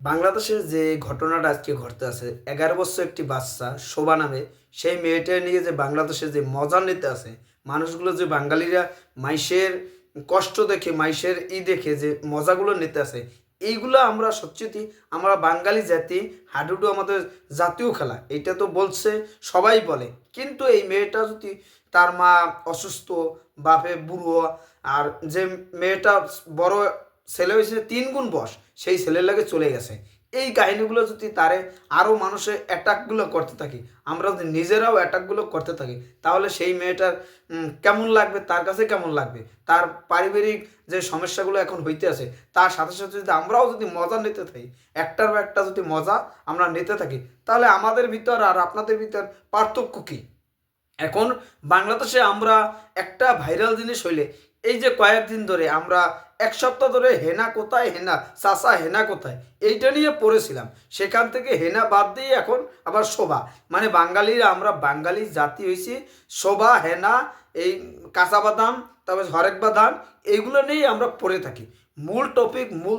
বাংলাদেশের যে ঘটনাটা আজকে ঘটতে আছে, এগারো বছর একটি বাচ্চা, শোভা নামে, সেই মেয়েটা নিয়ে যে বাংলাদেশে যে মজা নিতে আছে, মানুষগুলো যে বাঙালিরা মাইসের কষ্ট দেখে মাইসের ই দেখে যে মজাগুলো নিতে আছে, এইগুলো আমরা সত্যি আমরা বাঙালি জাতি, হাডুডু আমাদের জাতীয় খেলা, এটা তো বলছে, সবাই বলে। কিন্তু এই মেয়েটা যদি তার মা অসুস্থ, বাপে বুড়ো, আর যে মেয়েটা বড় ছেলে হয়েছে তিন গুণ বস সেই ছেলের লাগে চলে গেছে। এই কাহিনীগুলো যদি তারে আরও মানুষের অ্যাটাকগুলো করতে থাকি, আমরা যদি নিজেরাও অ্যাটাকগুলো করতে থাকি, তাহলে সেই মেয়েটার কেমন লাগবে, তার কাছে কেমন লাগবে? তার পারিবারিক যে সমস্যাগুলো এখন হইতে আছে, তার সাথে সাথে যদি আমরাও যদি মজা নিতে থাকি, একটার পর একটা যদি মজা আমরা নিতে থাকি, তাহলে আমাদের ভিতর আর আপনাদের ভিতর পার্থক্য কী? এখন বাংলাদেশে আমরা একটা ভাইরাল জিনিস হইলে এই যে কয়েকদিন ধরে আমরা এক সপ্তাহ ধরে হেনা কোথায়, হেনা চাষা হেনা কোথায়, এইটা নিয়ে পড়েছিলাম। সেখান থেকে হেনা বাদ দিয়ে এখন আবার শোভা। মানে বাঙালিরা, আমরা বাঙালি জাতি হয়েছি শোভা, হেনা, এই কাঁচা বাদাম, তারপর হরেক বাদাম, এইগুলো নিয়েই আমরা পড়ে থাকি। মূল টপিক মূল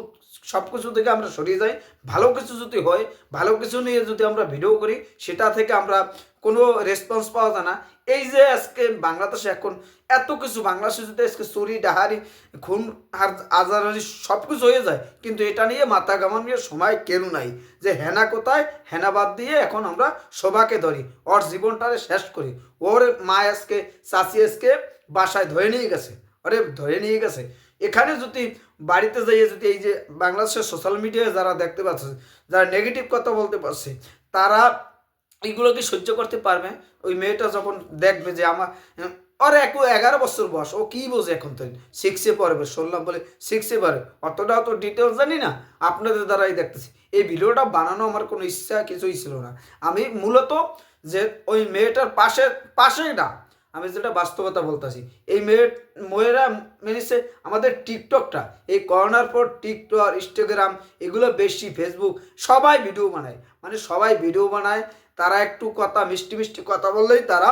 সব কিছু থেকে আমরা সরিয়ে যাই। ভালো কিছু যদি হয়, ভালো কিছু নিয়ে যদি আমরা ভিডিও করি, সেটা থেকে আমরা কোনো রেসপন্স পাওয়া যায় না। এই যে আজকে বাংলাদেশে এখন এত কিছু, বাংলাদেশে যদি আজকে চুরি, ডাহারি, খুন আর আজারি সব কিছু হয়ে যায়, কিন্তু এটা নিয়ে মাথা গামানোর সময় কেউ নাই। যে হেনা কোথায়, হেনা বাদ দিয়ে এখন আমরা শোভাকে ধরি, ওর জীবনটারে শেষ করি। ওর মা আজকে চাষি আজকে বাসায় ধরে নিয়ে গেছে। আরে ধরে নিয়ে গেছে। এখানে যদি বাড়িতে যাইয়ে যদি এই যে বাংলাদেশের সোশ্যাল মিডিয়ায় যারা দেখতে পাচ্ছে, যারা নেগেটিভ কথা বলতে পারছে, তারা এগুলো কি সহ্য করতে পারবে। ওই মেয়েটা যখন দেখবে যে আমার ওর এক এগারো বছর বয়স, ও কী বোঝে এখন তো? সিক্সে পড়বে, শুনলাম বলে সিক্সে পড়ে। অতটাও তো ডিটেলস জানি না, আপনাদের দ্বারাই দেখতেছি। এই ভিডিওটা বানানো আমার কোনো ইচ্ছা কিছুই ছিল না। আমি মূলত যে ওই মেয়েটার পাশে, পাশেই না আমি যেটা বাস্তবতা বলতেছি, এই মেয়ে, মেয়েরা মেনেছে আমাদের টিকটকটা। এই করোনার পর টিকটক ইনস্টাগ্রাম এগুলো বেশি ফেসবুক সবাই ভিডিও বানায়। মানে সবাই ভিডিও বানায়, তারা একটু কথা, মিষ্টি মিষ্টি কথা বললেই তারা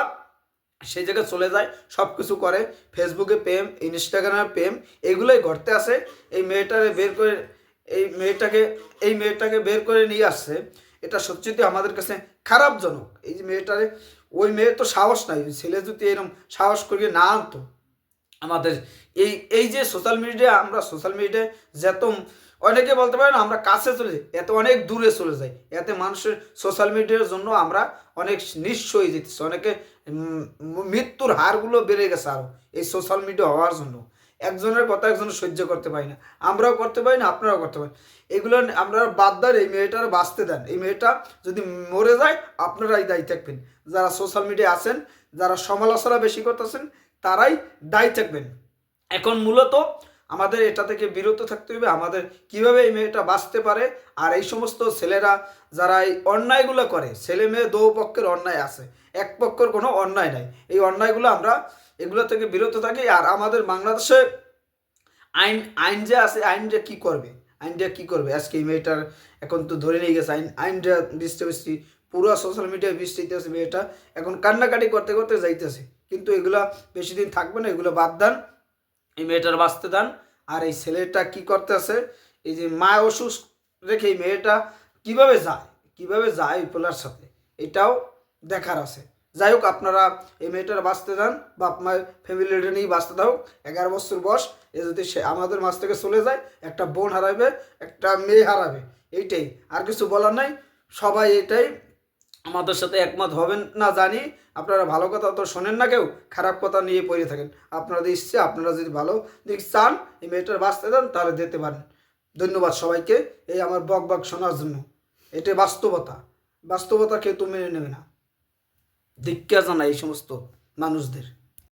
সেই জায়গায় চলে যায় সব কিছু করে ফেসবুকে প্রেম ইনস্টাগ্রামে প্রেম, এগুলোই ঘটতে আসে এই মেয়েটারে বের করে, এই মেয়েটাকে এই মেয়েটাকে বের করে নিয়ে আসছে। এটা সত্যিই আমাদের কাছে খারাপজনক। এই যে মেয়েটারে ওই মেয়ের তো সাহস নাই ওই ছেলে যদি এরকম সাহস করিয়ে না আনতো। আমাদের এই এই যে সোশ্যাল মিডিয়া আমরা সোশ্যাল মিডিয়ায় যত, অনেকে বলতে পারেন আমরা কাছে চলে যাই, এত অনেক দূরে চলে যাই, এতে মানুষের সোশ্যাল মিডিয়ার জন্য আমরা অনেক নিঃস্ব হয়ে যেতেছি, অনেকে মৃত্যুর হারগুলো বেড়ে গেছে আরও এই সোশ্যাল মিডিয়া হওয়ার জন্য। একজনের কথা একজন সহ্য করতে পারি না। আমরাও করতে পারি না, আপনারাও করতে পারি এগুলো আমরা বাদ দেন, এই মেয়েটার বাঁচতে দেন। এই মেয়েটা যদি মরে যায়, আপনারাই দায়ী থাকবেন। যারা সোশ্যাল মিডিয়ায় আছেন, যারা সমালোচনা বেশি করতেছেন, তারাই দায়ী থাকবেন। এখন মূলত আমাদের এটা থেকে বিরত থাকতে হবে, আমাদের কীভাবে এই মেয়েটা বাঁচতে পারে, আর এই সমস্ত ছেলেরা যারা এই অন্যায়গুলো করে, ছেলে মেয়ে দৌ পক্ষের অন্যায় আছে, এক পক্ষের কোনো অন্যায় নাই। এই অন্যায়গুলো আমরা এগুলো থেকে বিরত থাকি আর আমাদের বাংলাদেশে আইন আইন যে আছে আইনটা কি করবে? আইনটা কি করবে? আজকে এই মেয়েটার এখন তো ধরে নিয়ে গেছে আইন আইনটা বৃষ্টি বৃষ্টি, পুরো সোশ্যাল মিডিয়ায় বৃষ্টিতে আছে মেয়েটা। এখন কান্নাকাটি করতে করতে যাইতেছে। কিন্তু এগুলা বেশি দিন থাকবে না, এগুলো বাদ দেন, এই মেয়েটার বাঁচতে দেন। আর এই ছেলেটা কি করতেছে? এই যে মা অসুস্থ রেখে এই মেয়েটা কীভাবে যায়? কীভাবে যায় পোলার সাথে? এটাও দেখার আছে। যাই হোক আপনারা এই মেয়েটার বাঁচতে দেন বাপ মায়ের ফ্যামিলিটা নিয়েই বাঁচতে দাও। এগারো বছর বয়স, এ যদি সে আমাদের মাছ থেকে চলে যায়, একটা বোন হারাবে, একটা মেয়ে হারাবে, এইটাই। আর কিছু বলার নাই, সবাই এটাই। আমাদের সাথে একমত হবেন না জানি, আপনারা ভালো কথা তো শোনেন না কেউ, খারাপ কথা নিয়ে পড়ে থাকেন। আপনাদের ইচ্ছে, আপনারা যদি ভালো দিক চান, এই মেয়েটার বাঁচতে দেন, তাহলে দিতে পারেন। ধন্যবাদ সবাইকে, এই আমার বক বক শোনার জন্য। এটাই বাস্তবতা। বাস্তবতা কেউ তো মেনে নেবে না। দীক্ষা জানাই এই সমস্ত মানুষদের।